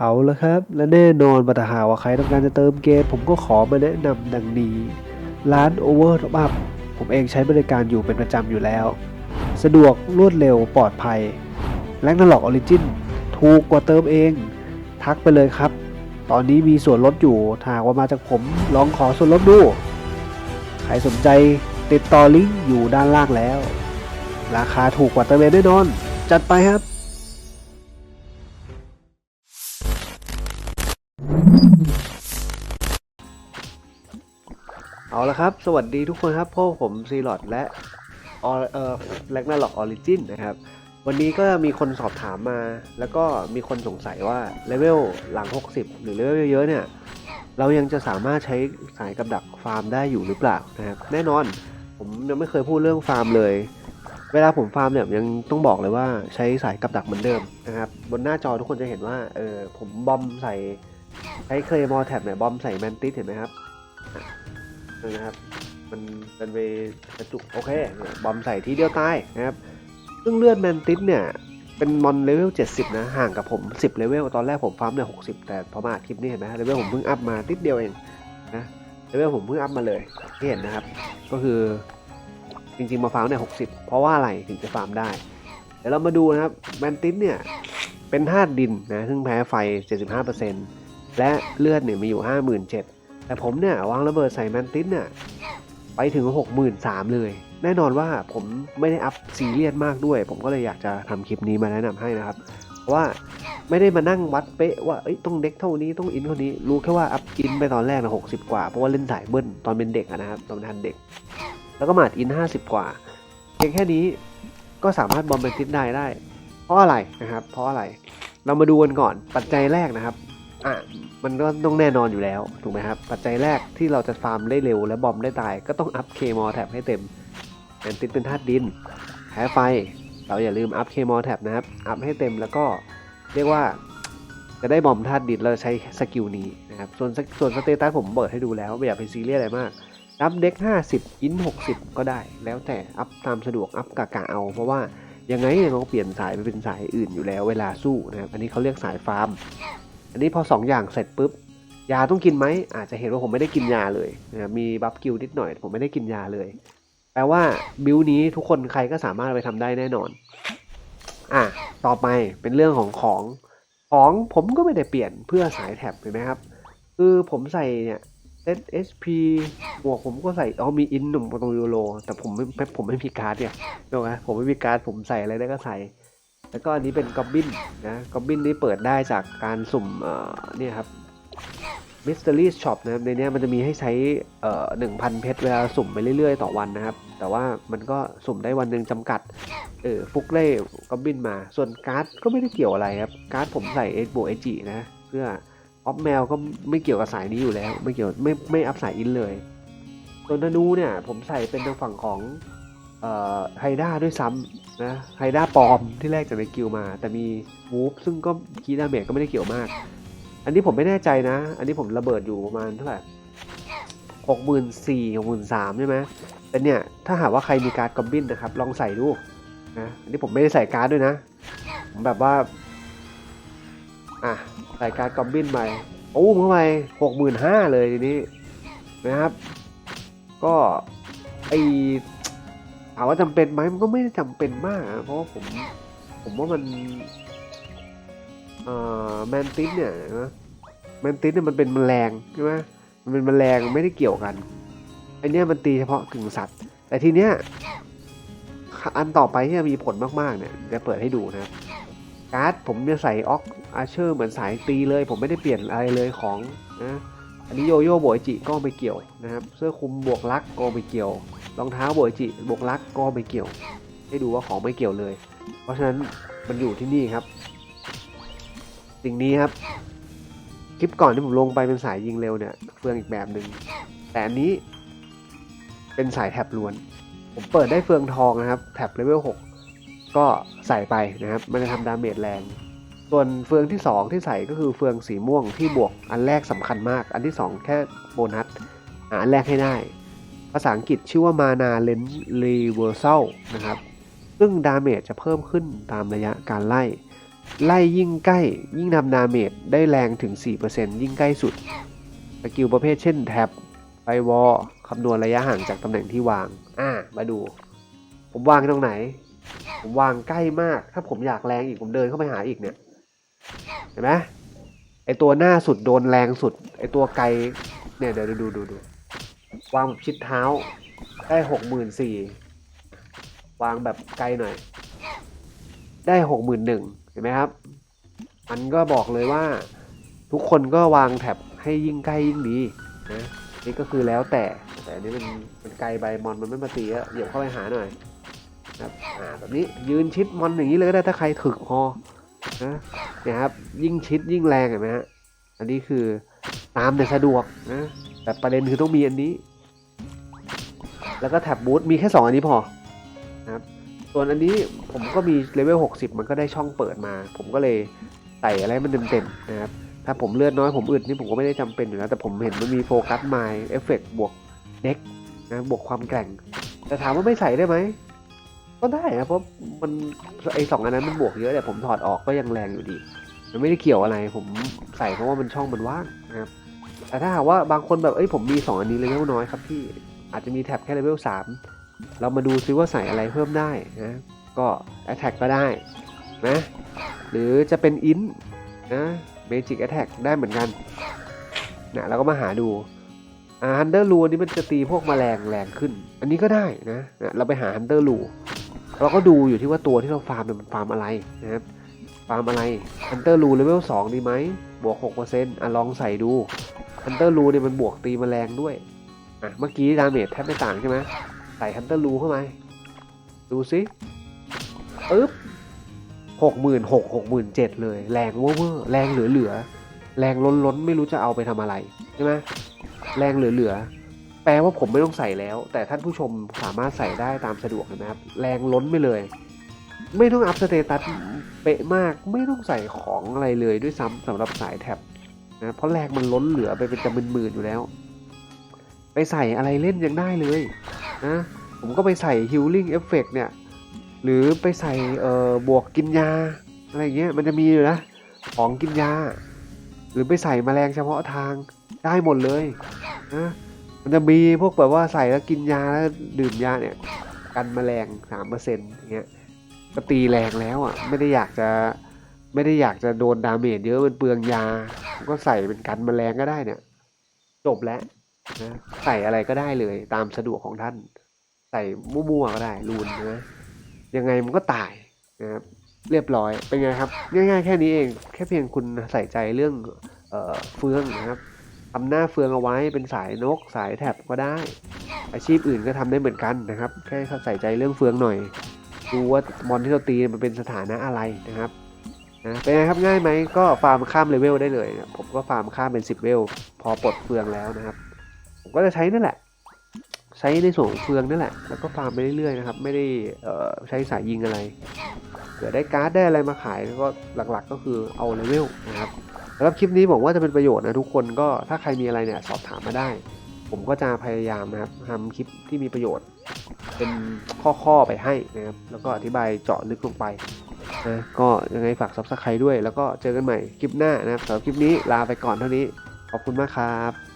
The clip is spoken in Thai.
เอาละครับ และแน่นอนบัตหาว่าใครต้องการจะเติมเกม ผมก็ขอมาแนะนำดังนี้ ร้าน Over Top Up ผมเองใช้บริการอยู่เป็นประจำอยู่แล้ว สะดวกรวดเร็วปลอดภัยแลกนาล็อกออริจินถูกกว่าเติมเอง ทักไปเลยครับ ตอนนี้มีส่วนลดอยู่ถ้าหากว่ามาจากผมลองขอส่วนลดดู ใครสนใจติดต่อลิงก์อยู่ด้านล่างแล้ว ราคาถูกกว่าเติมเองแน่นอน จัดไปครับ เอาละครับ สวัสดีทุกคนครับพวกผมซีลอดและออเออแลกนาล็อกออริจินนะครับ วันนี้ก็มีคนสอบถามมา แล้วก็มีคนสงสัยว่าเลเวลหลัง 60 หรือเลเวลเยอะๆเนี่ย เรายังจะสามารถใช้สายกับดักฟาร์มได้อยู่หรือเปล่านะครับ แน่นอนผมยังไม่เคยพูดเรื่องฟาร์มเลย เวลาผมฟาร์มเนี่ยยังต้องบอกเลยว่าใช้สายกับดักเหมือนเดิมนะครับบนหน้าจอทุกคนจะเห็นว่าเออผมบอมใส่ใช้เคลมอแท็บเนี่ยบอมใส่แมนติสเห็นไหมครับ นี่นะครับ มันเป็นไปกระจุกโอเคเนี่ยบอมใส่ทีเดียวตายนะครับ ซึ่งเลือดแมนติสเนี่ย เป็นมอนเลเวล 70 นะ ห่างกับผม 10 เลเวล ตอนแรกผมฟาร์มเนี่ย60 แต่พอมาคลิปนี้เห็นไหมเลเวลผมเพิ่งอัพมาติดเดียวเองนะ เลเวลผมเพิ่งอัพมาเลยที่เห็นนะครับ ก็คือจริงๆ มาฟาร์มเนี่ย60 เพราะว่าอะไรถึงจะฟาร์มได้ เดี๋ยวเรามาดูนะครับ แมนติสเนี่ย เป็นธาตุดินนะ ซึ่งแพ้ไฟ 75%และเลือดเนี่ยมีอยู่ 57,000 แต่ผมเนี่ยวางระเบิดใส่แมนติสเนี่ยไปถึง 63,000เลย แน่นอนว่าผมไม่ได้อัพซีเรียสมากด้วย ผมก็เลยอยากจะทำคลิปนี้มาแนะนำให้นะครับเพราะว่าไม่ได้มานั่งวัดเป๊ะว่าต้องเด็กเท่านี้ต้องอินเท่านี้ รู้แค่ว่าอัพอินไปตอนแรกนะ60กว่า เพราะว่าเล่นสายเบิ้ลตอนเป็นเด็กนะครับตอนทันเด็ก แล้วก็มาอัดอิน50กว่าเพียงแค่นี้ก็สามารถบอมแมนติสได้ได้ เพราะอะไรนะครับ เพราะอะไร เรามาดูกันก่อนปัจจัยแรกนะครับ อะมันก็ต้องแน่นอนอยู่แล้วถูกไหมครับ ปัจจัยแรกที่เราจะฟาร์มได้เร็วและบอมได้ตาย ก็ต้องอัพเคมอแท็บให้เต็มแอนติสเป็นธาตุดินแพ้ไฟ เราอย่าลืมอัพเคมอแท็บนะครับ อัพให้เต็มแล้วก็เรียกว่าจะได้บอมธาตุดินเราใช้สกิลนี้นะครับส่วนส่วนสเตตัสผมเปิดให้ดูแล้วไม่อยากไปซีเรียสอะไรมากอัพเด็ก 50 อิน 60 ก็ได้ แล้วแต่อัพตามสะดวกอัพกะกะเอา เพราะว่ายังไงยังต้องเปลี่ยนสายไปเป็นสายอื่นอยู่แล้วเวลาสู้นะครับอันนี้เขาเรียกสายฟาร์ม อันนี้พอ 2 อย่างเสร็จปุ๊บยาต้องกินไหมอาจจะเห็นว่าผมไม่ได้กินยาเลยนะมีบัฟกิลนิดหน่อย ผมไม่ได้กินยาเลย แปลว่าบิวนี้ทุกคนใครก็สามารถไปทำได้แน่นอน อะต่อไปเป็นเรื่องของของของผมก็ไม่ได้เปลี่ยนเพื่อสายแท็บเห็นไหมครับ คือผมใส่เนี่ยเซต HP หมวกผมก็ใส่อ๋อมีอินหนุ่มตรงยูโรแต่ผมไม่ไม่ผมไม่มีการ์ดเนี่ยถูกไหมผมไม่มีการ์ดผมใส่อะไรได้ก็ใส่ แล้วก็อันนี้เป็นกอบบินนะกอบบินนี้เปิดได้จากการสุ่มเนี่ยครับ Mystery Shop นะครับในนี้มันจะมีให้ใช้หนึ่งพันเพชรเวลาสุ่มไปเรื่อยๆ ต่อวันนะครับ แต่ว่ามันก็สุ่มได้วันหนึ่งจำกัดเออฟุกได้กอบบินมา ส่วนการ์ดก็ไม่ได้เกี่ยวอะไรครับ การ์ดผมใส่เอโบเอจินะ เพื่อออฟแมวก็ไม่เกี่ยวกับสายนี้อยู่แล้ว ไม่เกี่ยวไม่ไม่อัพสายอินเลย ส่วนธนูเนี่ยผมใส่เป็นทางฝั่งของ ไฮด้าด้วยซ้ำนะไฮด้าปลอมที่แรกจากในกิลมา แต่มีวูฟซึ่งก็คีดาเมจก็ไม่ได้เกี่ยวมาก อันนี้ผมไม่แน่ใจนะ อันนี้ผมระเบิดอยู่ประมาณเท่าไหร่หกหมื่นสี่หกหมื่นสามใช่ไหมแต่เนี่ย ถ้าหากว่าใครมีการ์ดกอบบินนะครับ ลองใส่ดูนะอันนี้ผมไม่ได้ใส่การ์ดด้วยนะ ผมแบบว่า อะ ใส่การ์ดกอบบินไปโอ้เข้าไปหกหมื่นห้าเลยทีนี้นะครับ ก็ไอ ถามว่าจำเป็นไหมมันก็ไม่ได้จำเป็นมาก เพราะผมผมว่ามันเอ่อแมนติสเนี่ยนะแมนติสเนี่ยมันเป็นแมลงใช่ไหมมันเป็นแมลงไม่ได้เกี่ยวกันไอเนี้ยมันตีเฉพาะกึ่งสัตว์ แต่ทีเนี้ยอันต่อไปที่จะมีผลมากๆเนี่ยจะเปิดให้ดูนะครับการ์ดผมจะใส่ออกอาเชอร์เหมือนสายตีเลย ผมไม่ได้เปลี่ยนอะไรเลยของนะอันนี้โยโย่โบยจิก็ไม่เกี่ยวนะครับ เสื้อคลุมบวกลักก็ไม่เกี่ยว รองเท้าโบยจิบวกลักก็ไม่เกี่ยว ให้ดูว่าของไม่เกี่ยวเลย เพราะฉะนั้นมันอยู่ที่นี่ครับ สิ่งนี้ครับ คลิปก่อนที่ผมลงไปเป็นสายยิงเร็วเนี่ยเฟืองอีกแบบหนึ่งแต่อันนี้เป็นสายแท็บล้วน ผมเปิดได้เฟืองทองนะครับแท็บเลเวล6ก็ใส่ไปนะครับ มันจะทำดาเมจแรง ส่วนเฟืองที่ 2 ที่ใส่ก็คือเฟืองสีม่วงที่บวกอันแรกสำคัญมาก อันที่ 2 แค่โบนัสอันแรกให้ได้ ภาษาอังกฤษชื่อว่ามานาเลนรีเวอร์ซัลนะครับ ซึ่งดาเมจจะเพิ่มขึ้นตามระยะการไล่ ไล่ยิ่งใกล้ยิ่งทำดาเมจได้แรงถึง 4%ยิ่งใกล้สุด สกิลประเภทเช่นแท็บไฟวอลคำนวณระยะห่างจากตำแหน่งที่วาง อ่า มาดู ผมวางตรงไหน ผมวางใกล้มาก ถ้าผมอยากแรงอีกผมเดินเข้าไปหาอีกเนี่ย เห็นไหมไอตัวหน้าสุดโดนแรงสุด ไอตัวไกล เนี่ยเดี๋ยวดูดูดูดู วางชิดเท้า ได้หกหมื่นสี่วางแบบไกลหน่อย ได้หกหมื่นหนึ่งเห็นไหมครับ มันก็บอกเลยว่าทุกคนก็วางแท็บให้ยิ่งใกล้ยิ่งดีนะนี่ก็คือแล้วแต่แต่อันนี้มันมันไกลใบมอนมันไม่มาตีอะเหยียบเข้าไปหาหน่อยนะครับอ่าแบบนี้ยืนชิดมอนอย่างนี้เลยก็ได้ถ้าใครถึกพอนะเนี่ยครับยิ่งชิดยิ่งแรงเห็นไหมฮะอันนี้คือตามแต่สะดวกนะ แต่ประเด็นคือต้องมีอันนี้ แล้วก็แท็บบูทมีแค่ 2 อันนี้พอนะครับ ส่วนอันนี้ผมก็มีเลเวล 60 มันก็ได้ช่องเปิดมา ผมก็เลยใส่อะไรมันเต็มๆนะครับ ถ้าผมเลือดน้อยผมอึดนี่ผมก็ไม่ได้จำเป็นอยู่แล้ว แต่ผมเห็นมันมีโฟกัสไมล์เอฟเฟกบวกเด็กนะบวกความแกร่ง แต่ถามว่าไม่ใส่ได้ไหมก็ได้นะเพราะมันไอสองอันนั้นมันบวกเยอะแต่ผมถอดออกก็ยังแรงอยู่ดี มันไม่ได้เกี่ยวอะไรผมใส่เพราะว่ามันช่องมันว่างนะครับ แต่ถ้าหากว่าบางคนแบบเอ้ยผมมีสองอันนี้เลเวลน้อยครับพี่อาจจะมีแท็บแค่เลเวลสามเรามาดูซิว่าใส่อะไรเพิ่มได้นะก็ Attack ก็ได้นะหรือจะเป็น Int นะ Magic Attack ได้เหมือนกันนะเราก็มาหาดูอ่า Hunter Rule นี้มันจะตีพวกแมลงแรงขึ้น อันนี้ก็ได้นะนะเราไปหา Hunter Rule เราก็ดูอยู่ที่ว่าตัวที่เราฟาร์มเนี่ยมันฟาร์มอะไรนะครับฟาร์มอะไร Hunter Rule เลเวล2ดีไหมบวก6%อะลองใส่ดู Hunter Rule เนี่ยมันบวกตีแมลงด้วยอะเมื่อกี้ดาเมจแทบไม่ต่างใช่ไหมใส่ Hunter Rule เข้าไปดูสิปึ๊บหกหมื่นหกหกหมื่นเจ็ดเลย แรงเวอร์เวอร์แรงเหลือเหลือๆแรงล้นล้นๆไม่รู้จะเอาไปทำอะไรใช่ไหมแรงเหลือเหลือๆแปลว่าผมไม่ต้องใส่แล้ว แต่ท่านผู้ชมสามารถใส่ได้ตามสะดวกนะครับ แรงล้นไปเลย ไม่ต้องอัพสเตตัสเป๊ะมาก ไม่ต้องใส่ของอะไรเลยด้วยซ้ำสำหรับสายแท็บ นะเพราะแรงมันล้นเหลือไปเป็นจำเป็นหมื่นอยู่แล้ว ไปใส่อะไรเล่นยังได้เลยนะผมก็ไปใส่ healing effect เนี่ยหรือไปใส่เอ่อบวกกินยาอะไรเงี้ยมันจะมีอยู่นะของกินยา หรือไปใส่แมลงเฉพาะทางได้หมดเลยนะมันจะมีพวกแบบว่าใส่แล้วกินยาแล้วดื่มยาเนี่ยกันแมลงสามเปอร์เซ็นต์เงี้ยก็ตีแรงแล้วอะไม่ได้อยากจะไม่ได้อยากจะโดนดาเมจเยอะมันเปลืองยา ผมก็ใส่เป็นกันแมลงก็ได้เนี่ย จบแล้วนะใส่อะไรก็ได้เลยตามสะดวกของท่าน ใส่มั่วๆก็ได้รูนนะยังไงมันก็ตายนะครับเรียบร้อยเป็นไงครับ ง่ายๆแค่นี้เอง แค่เพียงคุณใส่ใจเรื่องเออเฟืองนะครับทำหน้าเฟืองเอาไว้เป็นสายนกสายแท็บก็ได้ อาชีพอื่นก็ทำได้เหมือนกันนะครับ แค่ใส่ใจเรื่องเฟืองหน่อยดูว่าบอลที่เราตีมันเป็นสถานะอะไรนะครับ นะเป็นไงครับง่ายไหมก็ฟาร์มข้ามเลเวลได้เลยนะผมก็ฟาร์มข้ามเป็น 10 เวล พอปลดเฟืองแล้วนะครับ ผมก็จะใช้นั่นแหละ ใช้ในส่วนของเฟืองนั่นแหละ แล้วก็ฟาร์มไปเรื่อยๆนะครับ ไม่ได้ใช้สายยิงอะไรเผื่อได้การ์ดได้อะไรมาขายก็หลักๆ ก็คือเอาเลเวลนะครับสำหรับคลิปนี้บอกว่าจะเป็นประโยชน์นะทุกคนก็ถ้าใครมีอะไรเนี่ยสอบถามมาได้ ผมก็จะพยายามนะครับทำคลิปที่มีประโยชน์ เป็นข้อๆไปให้นะครับแล้วก็อธิบายเจาะลึกลงไป นะก็ยังไงฝากซับสไครต์ด้วย แล้วก็เจอกันใหม่คลิปหน้านะครับสำหรับคลิปนี้ลาไปก่อนเท่านี้ ขอบคุณมากครับ